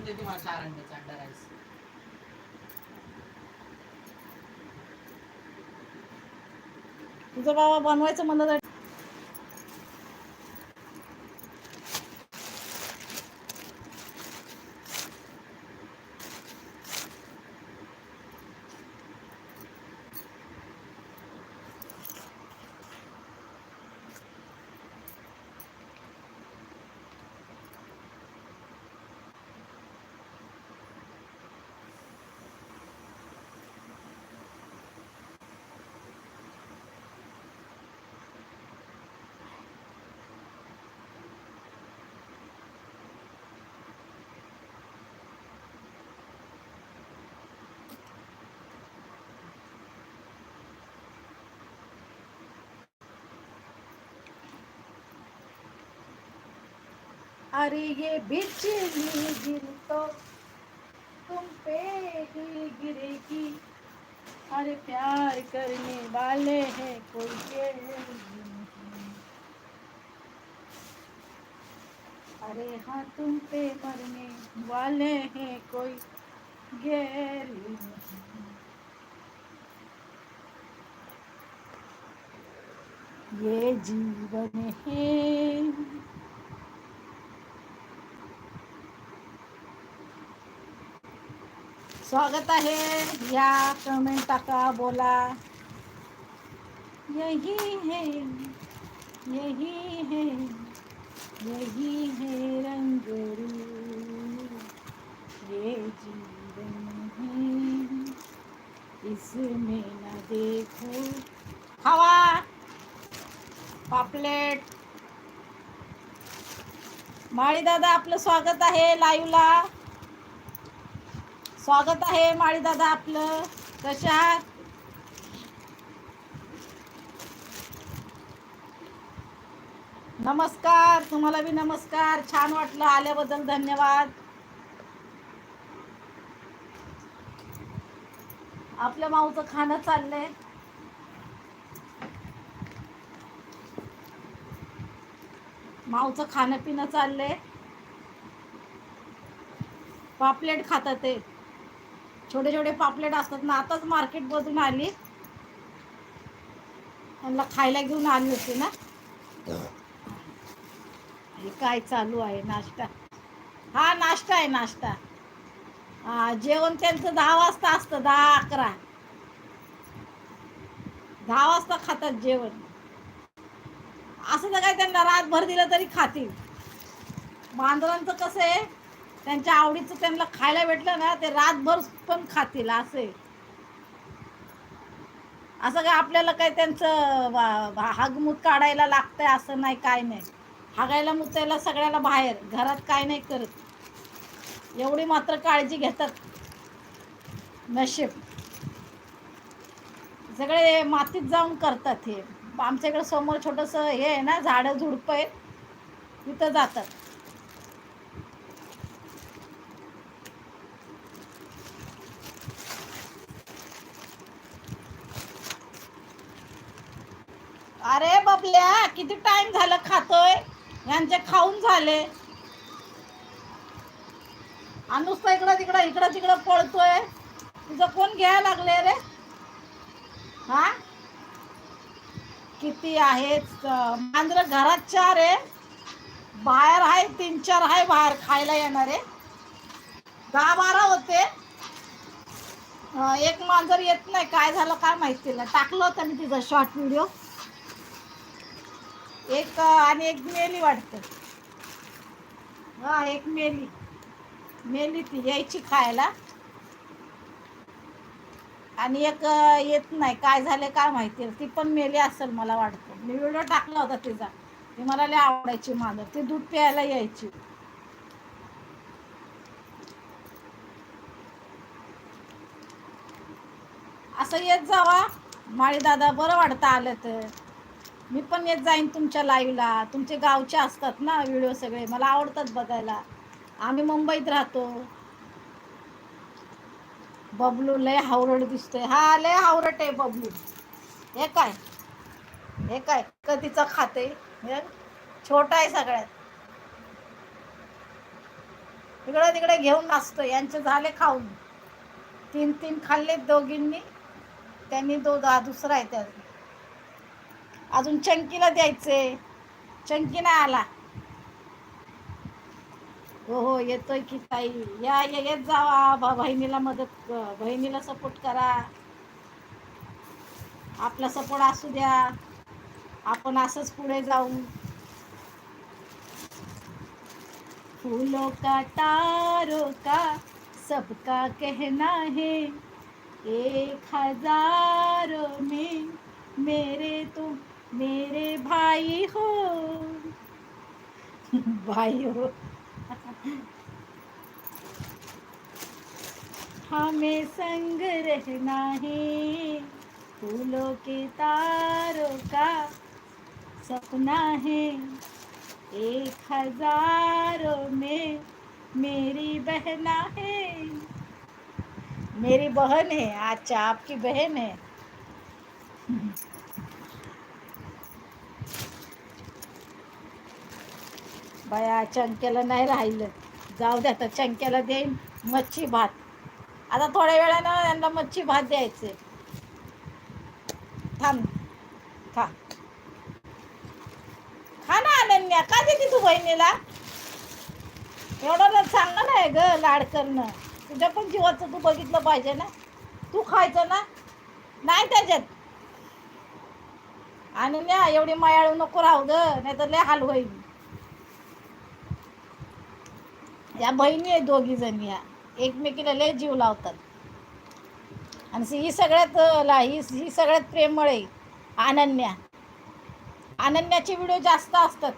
बनवून देते मला चार अंड्याचा अंडा राईस. तुझा बाबा बनवायचं म्हणलं तर अरे ये बिजली गिर तो तुम पे ही गिरेगी। अरे प्यार करने वाले हैं कोई नहीं। अरे हाँ तुम पे मरने वाले हैं कोई गैर ये जीवन है। स्वागत आहे. या कमेंट टाका बोला. यही है यही है यही है रंग ये जीवन है इसमें न देखो। हवा पापलेट। माळी दादा आपलं स्वागत आहे लाईव्हला स्वागत आहे माळी दादा आपलं. कशा आहात? नमस्कार तुम्हाला बी नमस्कार. छान वाटलं आल्याबद्दल धन्यवाद. आपल्या माऊचं खाणं चाललंय. माऊचं खाणं पिणं चाललंय. पापलेट खातात ते. छोटे छोटे पापलेट असतात ना आताच मार्केट बसून आली. त्यांना खायला घेऊन आली होती ना. हे काय चालू आहे? नाश्ता. हा नाश्ता आहे नाश्ता. हा जेवण त्यांचं दहा वाजता असतं दहा अकरा. दहा वाजता खातात जेवण. असं तर काय त्यांना रातभर दिलं तरी खातील. मांजरांचं कसं आहे त्यांच्या आवडीचं त्यांना खायला भेटलं ना ते रातभर पण खातील असे. असं काय आपल्याला काय त्यांचं वा- हागमूत काढायला लागतंय असं नाही काय नाही. हागायला मुतायला सगळ्याला बाहेर घरात काय नाही करत. एवढी मात्र काळजी घेतात. नशीब. सगळे मातीत जाऊन करतात हे. आमच्याकडे समोर छोटंसं हे आहे ना झाडं झुडपं आहे तिथं जातात. अरे बबल्या किती टाइम झालं खातोय? यांचे खाऊन झाले. आणि नुसतं इकडं तिकडं इकडं तिकडं पळतोय. तुझं कोण घ्यायला लागले रे? हा? किती आहेत? मांजर घरात चार आहे. बाहेर आहे तीन चार आहे बाहेर खायला येणारे. दहा बारा होते एक मांजर येत नाही. काय झालं काय माहिती नाही टाकलं होतं मी तिचा शॉर्ट व्हिडिओ एक आणि एक मेली वाटतं. हा एक मेली. मेली ती यायची खायला. आणि एक येत नाही. काय झाले काय माहिती. ती पण मेली असेल मला वाटतं. मी व्हिडिओ टाकला होता तिचा. ती मला लय आवडायची मांजर ती दूध प्यायला यायची. असं येत जावा. माळी दादा बरं वाटतं आलं तर. मी पण येत जाईन तुमच्या लाईव्हला तुमचे गावचे असतात ना व्हिडिओ सगळे. मला आवडतात बघायला. आम्ही मुंबईत राहतो. बबलू लय हावरट दिसतोय. हा लय हावरट आहे बबलू. हे काय? हे काय? कधीचं खाते हे? छोटा आहे सगळ्यात. इकडं तिकडे घेऊन नाचतो यांचे झाले खाऊन. तीन तीन खाल्ले दोघींनी. त्यांनी दो दहा दुसरा आहे त्या अजून चंकीला द्यायचे. चंकी नाही आला. हो हो येतोय की ताई. या येत जावा. बहिणीला मदत बहिणीला सपोर्ट करा. आपला सपोर्ट असू द्या. आपण असंच पुढे जाऊ. फूलों का तारों का सबका कहना है एक हजारों में मेरे तुम मेरे भाई हो। भाई हो। हमें संग रहना है फूलों के तारों का सपना है। एक हज़ारों में मेरी बहना है। मेरी बहन है अच्छा आपकी बहन है। बाया चंक्याला नाही राहिलं. जाऊ द्या तर चंक्याला देईन मच्छी भात. आता थोड्या वेळानं यांना मच्छी भात द्यायचे. थांब. खा. खा ना अनन्या. का देते तू बहिणीला? एवढं ना चांगलं नाही ग लाड करणं. तुझ्या पण जीवाचं तू बघितलं पाहिजे ना. तू खायचं ना? नाही त्याच्यात. आणि एवढी मायाळू नको राहू ग नाही तर लय हाल होईल. या बहिणी आहे दोघी जणी या. एकमेकीला लय जीव लावतात. आणि ही सगळ्यात ला ही ही सगळ्यात प्रेमळ आहे अनन्या. अनन्याचे व्हिडिओ जास्त असतात.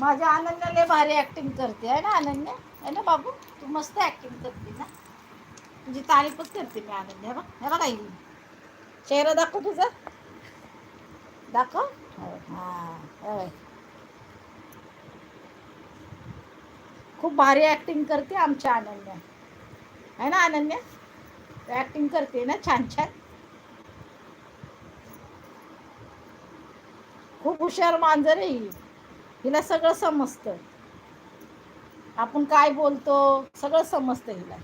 माझ्या अनन्या लय भारी ॲक्टिंग करते आहे ना अनन्या? आहे ना बाबू? तू मस्त ॲक्टिंग करते ना. तुझी तारीफच करते मी अनन्या बघ हे बघा येईल चेहरा दाखव तुझा. दाखव. हो, हा होय. खूप भारी ऍक्टिंग करते आमच्या अनन्या. आहे ना अनन्या? ऍक्टिंग करते ना छान छान. खूप हुशार मांजर आहे ही. हिला सगळं समजतं. आपण काय बोलतो सगळं समजतं हिला.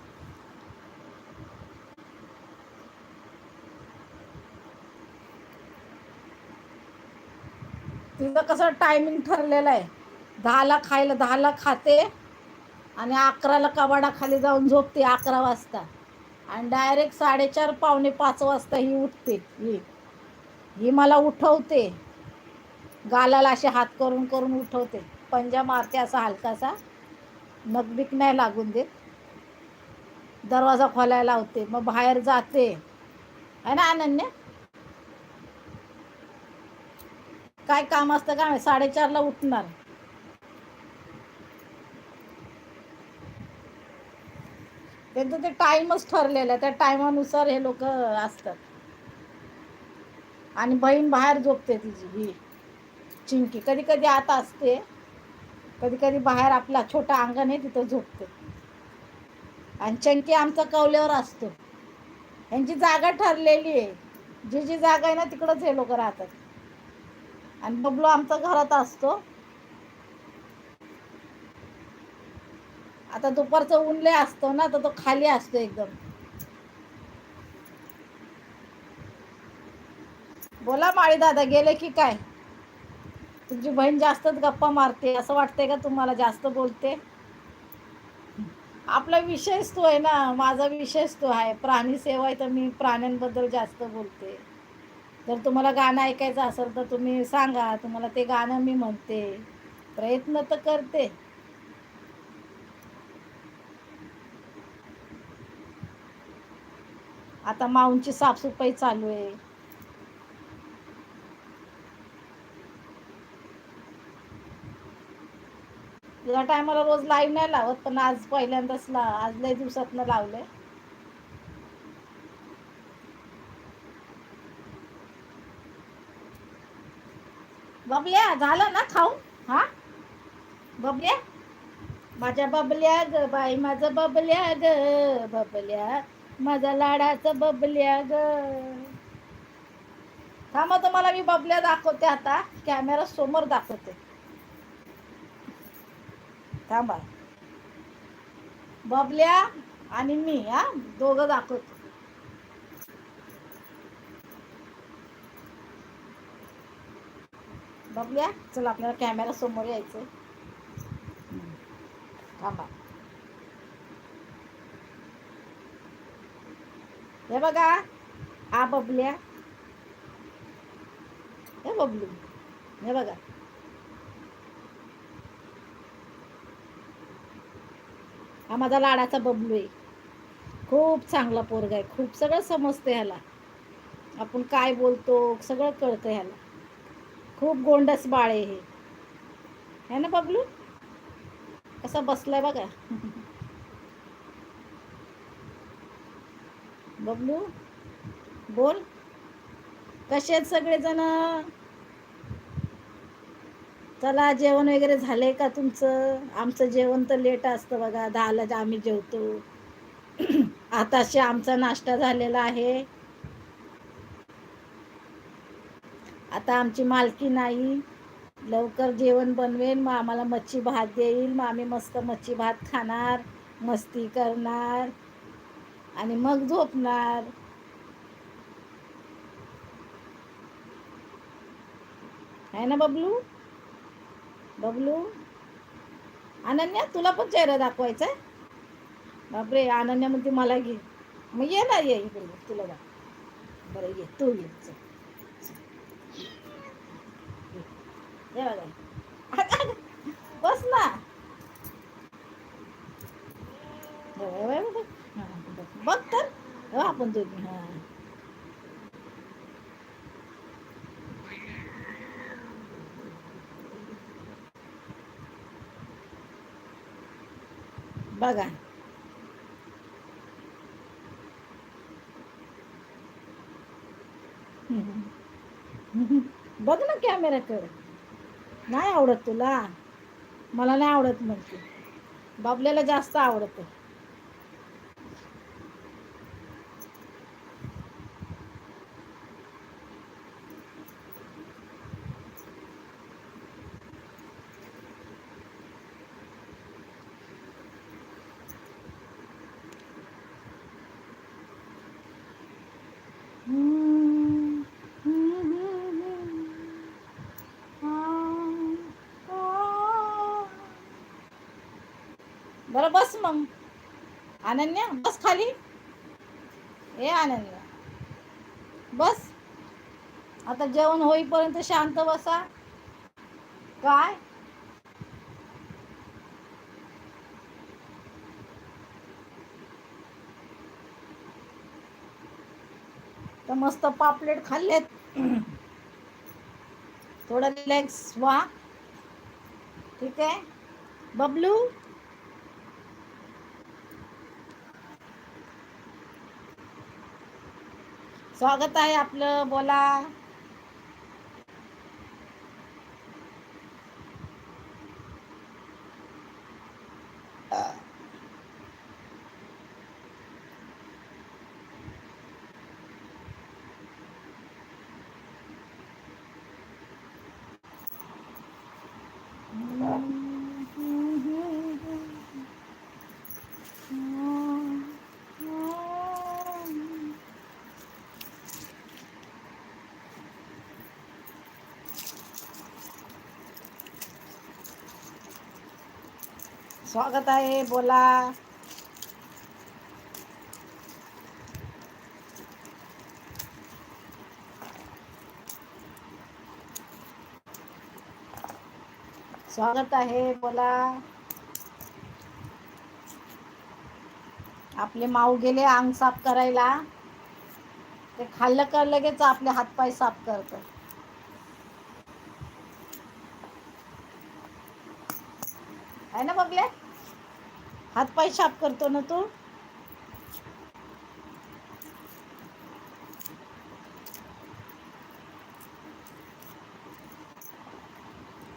तिचं कसं टायमिंग ठरलेलं आहे. दहाला खायला दहाला खाते. आणि अकराला कबाडाखाली जाऊन झोपते अकरा वाजता. आणि डायरेक्ट साडेचार पावणे पाच वाजता ही उठते ही. ही मला उठवते. गालाला असे हात करून करून उठवते. पंजा मारते असा हलकासा. नकबिक नाही लागून देत. दरवाजा खोलायला लावते. मग बाहेर जाते. आहे ना अनन्या? काय काम असतं काय साडेचारला उठणार. त्यांचं ते टाईमच ठरलेलं आहे. त्या टायमानुसार हे लोक असतात. आणि बहीण बाहेर झोपते तिची ही चिंकी. कधी कधी आता असते. कधी कधी बाहेर आपला छोटा अंगण आहे तिथं झोपते. आणि चंकी आमचा कवल्यावर असतो. यांची जागा ठरलेली आहे. जी जी जागा आहे ना तिकडंच हे लोक राहतात. आणि बबलू आमचा घरात असतो. आता दुपारचं उनले असतो ना तर तो खाली असतो एकदम. बोला माळी दादा गेले की काय? तुमची बहीण जास्तच गप्पा मारते असं वाटतंय का तुम्हाला जास्त बोलते? आपला विषयच तो आहे ना माझा विषयच तो आहे. प्राणी सेवा आहे तर मी प्राण्यांबद्दल जास्त बोलते. जर तुम्हाला गाणं ऐकायचं असेल तर तुम्ही सांगा. तुम्हाला ते गाणं मी म्हणते. प्रयत्न तर करते. आता माऊंची साफसफाई चालू आहे. तुझ्या टायमाला रोज लाईव्ह नाही लावत पण आज पहिल्यांदाच ला आज लय दिवसातनं लावलंय. बबल्या झालं ना खाऊन? हा? बबल्या? माझ्या बबल्या ग बाई माझं बबल्या ग बबल्या. माझा लाडाचा बबल्या ग. थांबा तुम्हाला मी बबल्या दाखवते आता. कॅमेरा समोर दाखवते. थांबा. बबल्या आणि मी हा? दोघं दाखवतो. बबल्या चल आपल्याला कॅमेरा समोर यायचं थांबा. हे बघा आ बबल्या. हे बबलू. हे बघा. हा माझा लाडाचा बबलू आहे. खूप चांगला पोरगा आहे. खूप सगळं समजतं ह्याला. आपण काय बोलतो सगळं कळतं ह्याला. खूप गोंडस बाळ आहे हे ना बबलू? कसा बसलाय बघा. बबलू बोल. कसे आहेत सगळेजण? चला जेवण वगैरे झालंय का तुमचं? आमचं जेवण तर लेट असतं बघा दहाला आम्ही जेवतो. आताशी आमचा नाश्ता झालेला आहे. आता आमची मालकी नाही. लवकर जेवण बनवेन मग आम्हाला मच्छी भात देईल. मग आम्ही मस्त मच्छी भात खाणार मस्ती करणार. आणि मग झोपणार. आहे ना बबलू? बबलू? अनन्या तुला पण चेहरा दाखवायचा आहे? बापरे अनन्या म्हणते मला घे. मग ये ना ये इकडे तुला दाख बरं ये तू ये बघा. बस ना बघ, बघ, बघ. हा, बघ. बघ तर आपण दोघी हा. बघा. बघ ना कॅमेराकडे नाही आवडत तुला. मला नाही आवडत म्हणते. बाबल्याला जास्त आवडतं. बरं बस मग. अनन्या बस खाली. ए अनन्या. बस. आता जेवण होईपर्यंत शांत बसा. काय? तर मस्त पापलेट खाल्लेत. थोडं रिलॅक्स व्हा. ठीक आहे? बबलू? स्वागत आहे आपलं बोला. स्वागत आहे बोला. स्वागत आहे बोला. आपले माऊ गेले अंग साफ करायला. ते खाल्लं का लगेच आपले हातपाय साफ करतं आहे ना बघले हातपाय साफ करतो ना तू?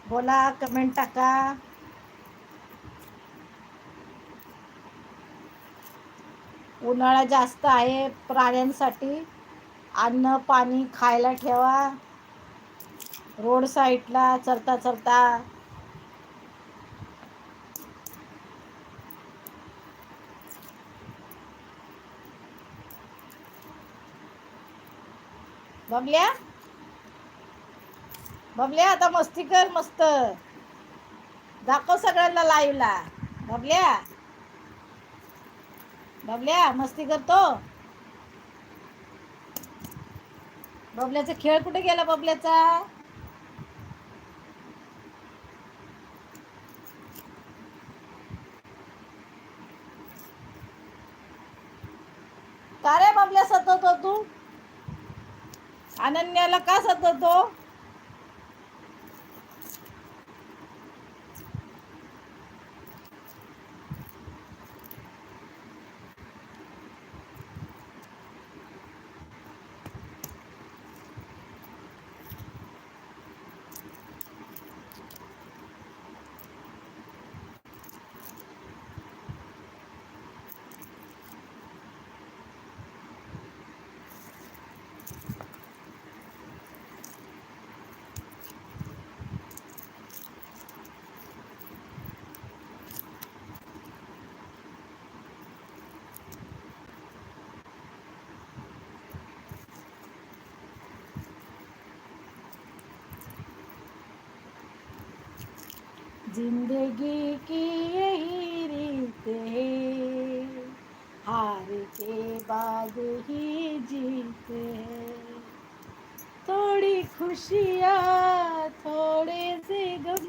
बोला कमेंट टाका. उन्हाळा जास्त आहे प्राण्यांसाठी. अन्न पाणी खायला ठेवा. रोड साईडला चरता चरता बबल्या? बबल्या आता मस्ती कर मस्त. दाखव सगळ्यांना लाईव्हला बबल्या? बबल्या मस्ती करतो? बबल्याचा खेळ कुठे गेला बबल्याचा का रे बबल्या सतवतो तू अनन्याला का सतवतो जिंदगी की यही रीत है। हार के बाद ही जीत है। थोड़ी खुशियाँ थोड़े से गम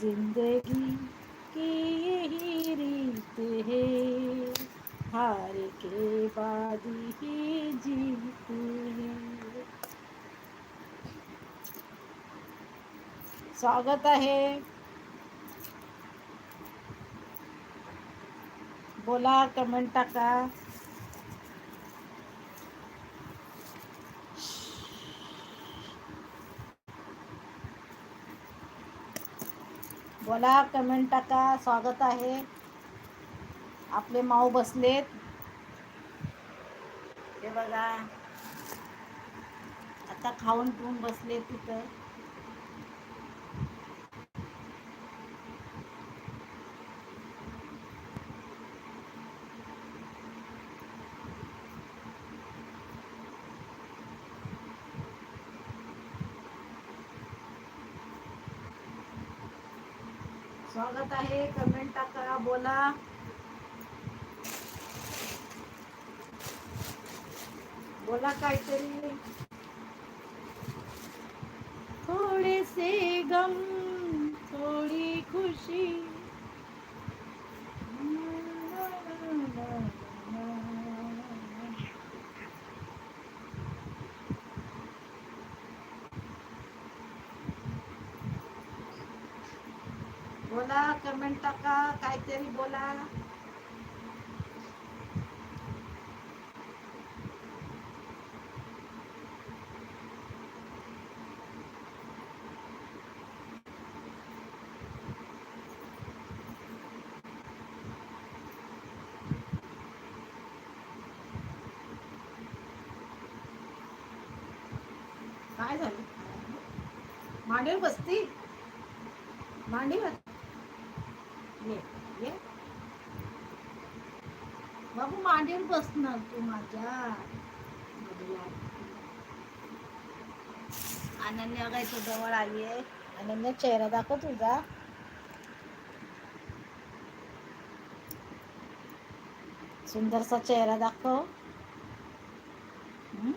जिंदगी की यही रीत है हार के बाद ही जीत है स्वागत आहे. बोला कमेंट टाका. बोला कमेंट टाका. स्वागत आहे. आपले माऊ बसलेत. हे बघा. आता खाऊन पिऊन बसले तिथं. वाटत आहे. कमेंट टाका बोला. बोला काहीतरी. थोडेसे गम थोडी खुशी. बोला कमेंट टाका काहीतरी बोला काय झालं मांडीवर बसती मांडीवर ये ये बाबू मांडीवर बसणार तू माझ्या बघूया. अनन्या काय तू जवळ आली आहे? अनन्या चेहरा दाखव तुझा. सुंदरसा चेहरा दाखव. हम्म?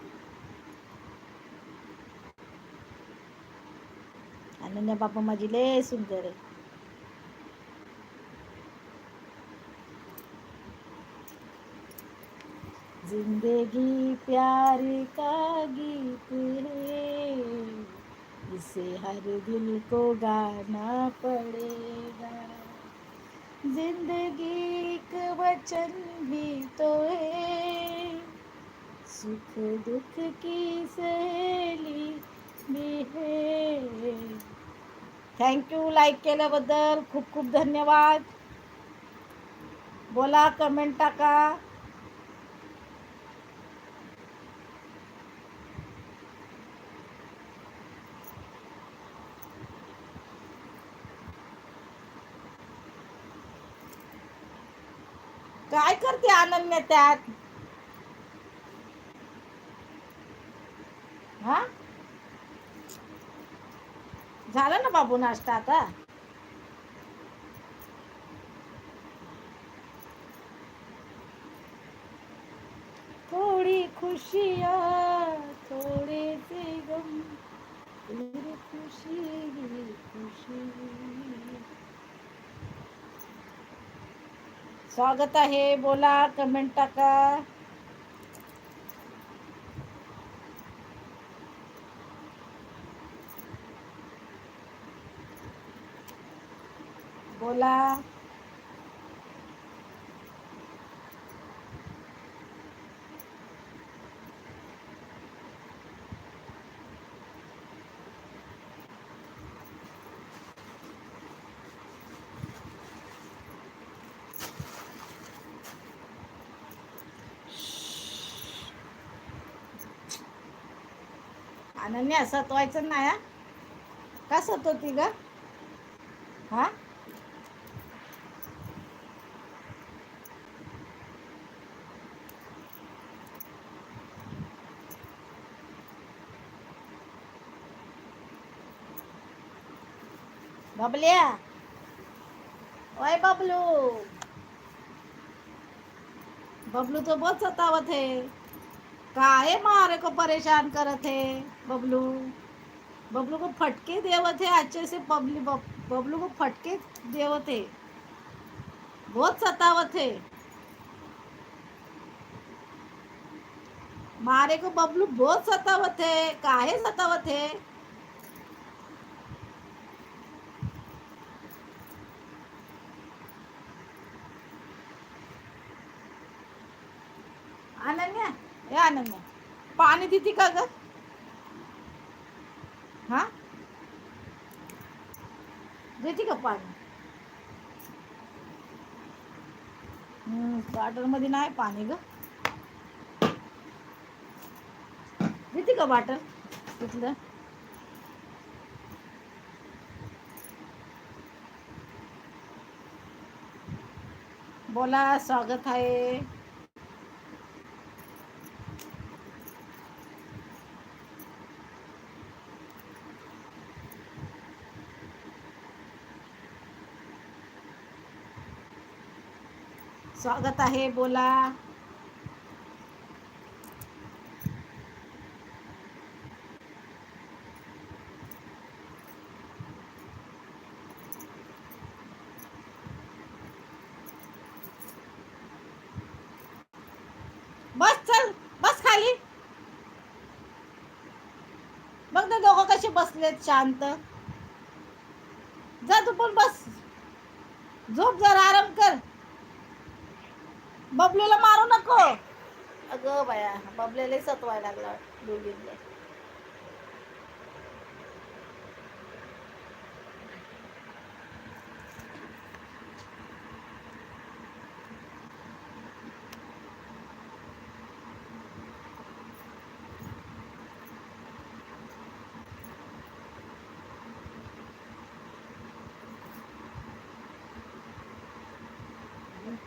अनन्या बाबा माझी लय सुंदर आहे. ज़िंदगी प्यार का गीत है। इसे हर दिल को गाना पड़ेगा। ज़िंदगी एक वचन भी तो है। सुख दुख की सहेली भी है। थँक्यू लाईक केल्याबद्दल खूप खूप धन्यवाद. बोला कमेंट टाका. काय करते अनन्या त्यात? हा? झाला ना बाबू नाश्ता आता? थोडी खुशिया थोडे से गम खुशी खुशी. स्वागत आहे. बोला कमेंट टाका. बोला. अनन्या सतवायचं नाही हा? का सतवती ग? हा? बबल्या? ओय बबलू. बबलू तो बहुत सतावत है काहे मारे को परेशान करत है? बबलू बबलू को फटके देवत है अच्छे से बबली बबलू को फटके देवत है. बहुत सतावत है. मारे को बबलू बहुत सतावत है काहे सतावत है? अनन्या ए आनंद पाणी देते का ग? हा? देते का पाणी? बॉटलमध्ये नाही पाणी ग. देते का बॉटल तिथलं? बोला स्वागत आहे. स्वागत आहे बोला. बस चल बस खाली. बघ ना दोघं कसे बसलेत शांत. जा तू पण बस. झोप जरा. बबलूला मारू नको. अगं बाया बबलेला सतवायला लागला दोघींना सांस नहीं तुझको मैं प्यार करूं कितना काय बाबल्या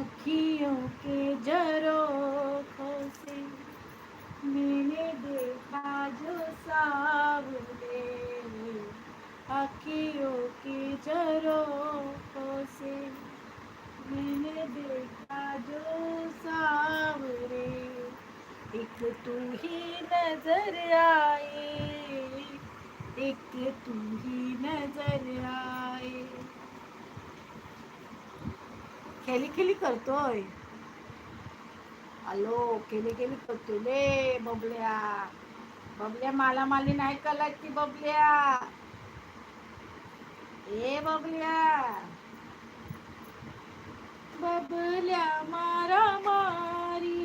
अखियों के झरोखों से मैंने देखा जो सावरे अखियों के झरोखों से मैंने देखा जो सावरे एक तू ही नजर आए एक तू ही नजर आए। खेली खेली करतोय. हॅलो केली केली करतोय. ले बबल्या. बबल्या माला माली नाही कलत ती बबल्या. ए बबल्या. बबल्या मारा मारी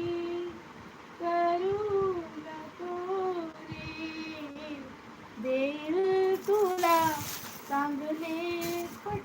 करू नको रे देईल तुला चांगले पट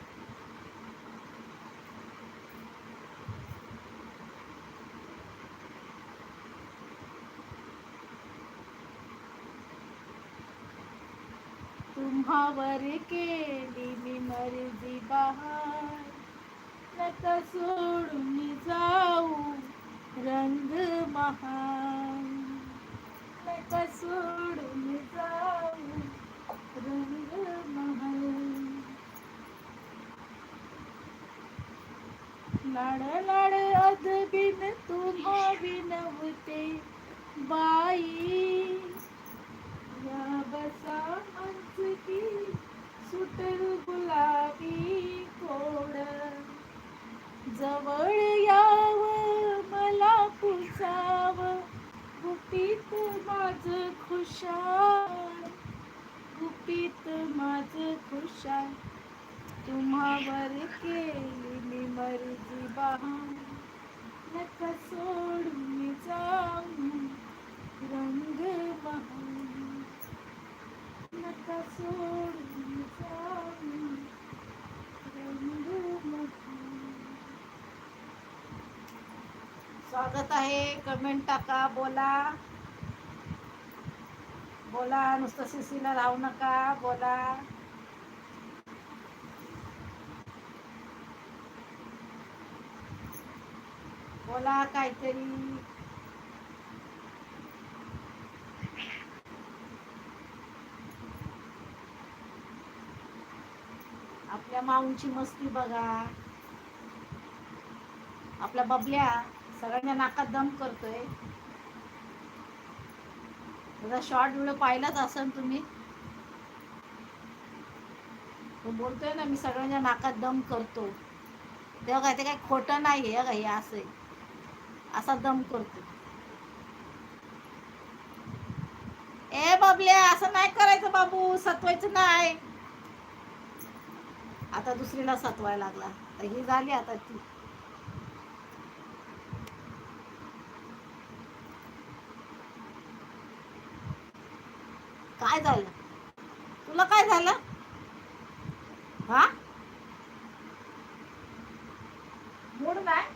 खावर केली मी मर्जी बहार. नका सोडून जाऊ रंग महान. नका सोडून जाऊ रंग महान. लाड लाड अदबिन तुम्हा विनवते बाई. या बसा की सुटर गुलाबी खोड. जवळ याव मला पुसाव गुपित माझ खुशाल. गुपित माझ खुशाल तुम्हावर केली मी मर्जी बहान नका सोडून जाऊ रंग महान सोडून जाऊ स्वागत आहे. कमेंट टाका बोला. बोला नुसतं सिसीला राहू नका. बोला. बोला काहीतरी. आपल्या माऊंची मस्ती बघा. आपल्या बबल्या सगळ्यांच्या नाकात दम करतोय. त्याचा शॉर्ट व्हिडिओ पाहिलाच असेल तुम्ही. तो बोलतोय ना मी सगळ्यांच्या नाकात दम करतो. तेव्हा काय ते काय खोटं नाही आहे काही असं आहे. असा दम करतो ए बाबल्या असं नाही करायचं बाबू सतवायचं नाही. आता दुसरीला सतवायला लागला. तर ही झाली आता ती. काय झालं? तुला काय झालं? हा? मूड काय?